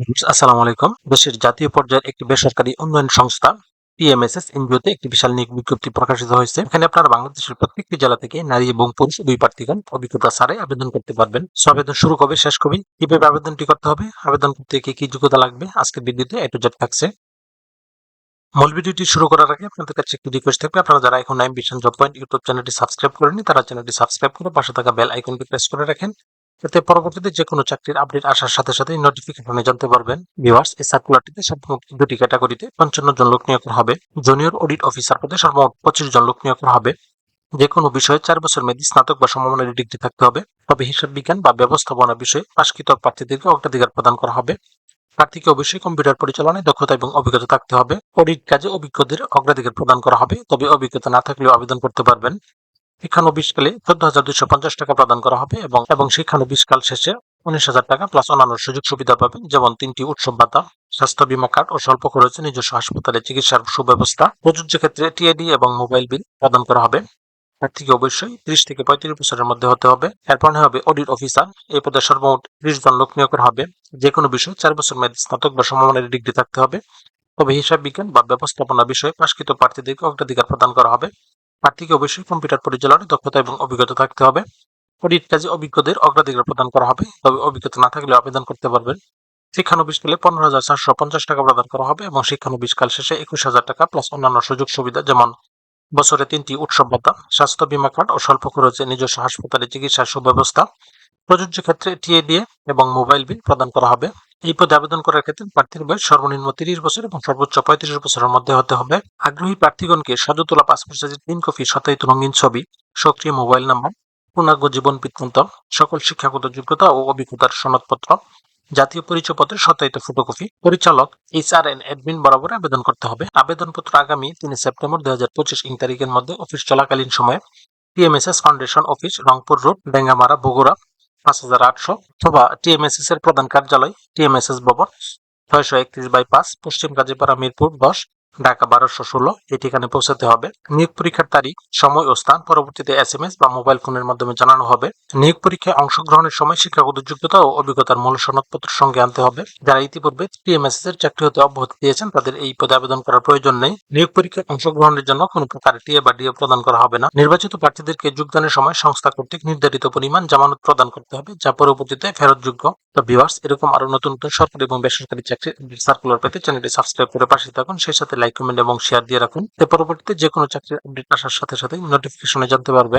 আসসালামু আলাইকুম। দেশের জাতীয় পর্যায়ের একটি বেসরকারি উন্নয়ন সংস্থা পিএমএসএস এনজিওতে একটি বিশাল নিয়োগ বিজ্ঞপ্তি প্রকাশিত হয়েছে। এখানে আপনারা বাংলাদেশের প্রত্যেকটি জেলা থেকে নারী এবং পুরুষ দুই প্রার্থীগণ অভিজ্ঞতা ছাড়াই আবেদন করতে পারবেন। আবেদন শুরু কবে, শেষ কবে, কীভাবে আবেদনটি করতে হবে, আবেদন করতে কি কি যোগ্যতা লাগবে, আজকের ভিডিওতে এ টু থাকছে। মূল ভিডিওটি শুরু করার আগে আপনাদের কাছে একটি রিকোয়েস্ট থাকবে, আপনারা যারা এখন Naim vision job point YouTube চ্যানেলটি সাবস্ক্রাইব করেনি তারা চ্যানেলটি সাবস্ক্রাইব করে পাশে থাকা বেল আইকনটি প্রেস করে রাখেন। যাতে পরবর্তীতে যে কোনো চাকরির আপডেট আসার সাথে সাথে নোটিফিকেশনে জানতে পারবেন। ভিউয়ার্স এই সার্কুলারটিতে সর্বমোট দুটি ক্যাটাগরিতে পঞ্চান্ন জন লোক নিয়োগ করা হবে। জুনিয়র অডিট অফিসার পদে সর্বমোট পঁচিশ জন লোক নিয়োগ করা হবে। যে কোনো বিষয়ে চার বছর মেয়াদী স্নাতক বা সমমানের ডিগ্রি থাকতে হবে। তবে হিসাব বিজ্ঞান বা ব্যবস্থাপনা বিষয়ে পাশকৃত প্রার্থীদেরকে অগ্রাধিকার প্রদান করা হবে। প্রার্থীকে অবশ্যই কম্পিউটার পরিচালনায় দক্ষতা এবং অভিজ্ঞতা থাকতে হবে। অডিট কাজে অভিজ্ঞদের অগ্রাধিকার প্রদান করা হবে। তবে অভিজ্ঞতা না থাকলেও আবেদন করতে পারবেন। শিক্ষানবিশকালে চোদ্দ হাজার দুইশো পঞ্চাশ টাকা প্রদান করা হবে এবং এবং শিক্ষানবিশকাল শেষে উনিশ হাজার টাকা প্লাস অন্যান্য সুযোগ সুবিধা পাবেন, যেমন তিনটি উৎসব ভাতা, স্বাস্থ্য বীমা কার্ড ও স্বল্প খরচে নিজস্ব হাসপাতালে চিকিৎসার সুব্যবস্থা। প্রযোজ্য ক্ষেত্রে টিএডি এবং মোবাইল বিল প্রদান করা হবে। প্রার্থীকে অবশ্যই ত্রিশ থেকে পঁয়ত্রিশ বছরের মধ্যে হতে হবে। এরপর হবে অডিট অফিসার। এই পদে সর্বমোট ত্রিশ জন লোক নিয়োগ করা হবে। যে কোনো বিষয়ে চার বছর মেয়াদী স্নাতক বা সমমানের ডিগ্রি থাকতে হবে। তবে হিসাব বিজ্ঞান বা ব্যবস্থাপনা বিষয়ে পাশকৃত প্রার্থীদেরকে অগ্রাধিকার প্রদান করা হবে। প্রার্থীকে অবশ্যই কম্পিউটার পরিচালনায় দক্ষতা এবং অভিজ্ঞতা থাকতে হবে। অডিট কাজে অভিজ্ঞদের অগ্রাধিকার প্রদান করা হবে। তবে অভিজ্ঞতা না থাকলে আবেদন করতে পারবেন। শিক্ষানবিশকালে পনেরো হাজার চারশো পঞ্চাশ টাকা প্রদান করা হবে এবং শিক্ষানবিশকাল শেষে একুশ হাজার টাকা প্লাস অন্যান্য সুযোগ সুবিধা যেমন বছরে তিনটি উৎসব ভাতা, স্বাস্থ্য বীমা কার্ড ও স্বল্প খরচে নিজস্ব হাসপাতালে চিকিৎসার সুব্যবস্থা। প্রযোজ্য ক্ষেত্রে টিএডিএ এবং মোবাইল বিল প্রদান করা হবে। এই পদে আবেদন করার ক্ষেত্রে প্রার্থীর বয়স সর্বনিম্ন তিরিশ বছর এবং সর্বোচ্চ পঁয়ত্রিশ বছরের মধ্যে হতে হবে। আগ্রহী প্রার্থীগণকে সদ্য তোলা পাসপোর্ট সাইজের তিন কপি সত্যায়িত রঙিন ছবি, সক্রিয় মোবাইল নাম্বার, পূর্ণাঙ্গ জীবন বৃত্তান্ত, সকল শিক্ষাগত যোগ্যতা ও অভিজ্ঞতার সনদপত্র, জাতীয় পরিচয় পরিচয়পত্রের সত্যায়িত ফটোকপি পরিচালক এইচআর এন অ্যাডমিন বরাবর আবেদন করতে হবে। আবেদনপত্র আগামী তিন সেপ্টেম্বর দুই হাজার পঁচিশ ইং তারিখের মধ্যে অফিস চলাকালীন সময়ে TMSS foundation office Rangpur road Dengamara Bogura পাঁচ হাজার আটশো অথবা টিএমএসএস এর প্রধান কার্যালয়, টিএমএসএস ভবন, ছয়শো একত্রিশ বাই পাঁচ, পশ্চিম গাজীপাড়া মিরপুর দশ ঢাকা বারোশো ষোলো এই ঠিকানায় পৌঁছাতে হবে। নিয়োগ পরীক্ষার তারিখ, সময় ও স্থান, পরবর্তীতে এস এম এস বা মোবাইল ফোনের মাধ্যমে জানানো হবে। নিয়োগ পরীক্ষায় অংশগ্রহণের সময়, শিক্ষাগত যোগ্যতা ও অভিজ্ঞতার মূল সনদপত্র সঙ্গে আনতে হবে। যারা ইতিপূর্বে টিএমএসএস এর চাকরি হতে অব্যাহতি দিয়েছেন, তাদের এই পদে আবেদন করার প্রয়োজন নেই। নিয়োগ পরীক্ষায় অংশগ্রহণের জন্য কোনো প্রকার টিএ বা ডিএ প্রদান করা হবে না। নির্বাচিত প্রার্থীদেরকে যোগদানের সময় সংস্থা কর্তৃক নির্ধারিত পরিমাণ জামানত প্রদান করতে হবে, যা পরবর্তীতে ফেরতযোগ্য। তো ভিউয়ার্স এরকম আরও নতুন নতুন সরকারি এবং বেসরকারি চাকরি সার্কুলার পেতে চ্যানেলটি সাবস্ক্রাইব করে পাশে থাকুন। সেই সাথে লাইক কমেন্ট এবং শেয়ার দিয়ে রাখুন। পরবর্তীতে যে কোনো চাকরির আপডেট আসার সাথে সাথে নোটিফিকেশনে জানতে পারবেন।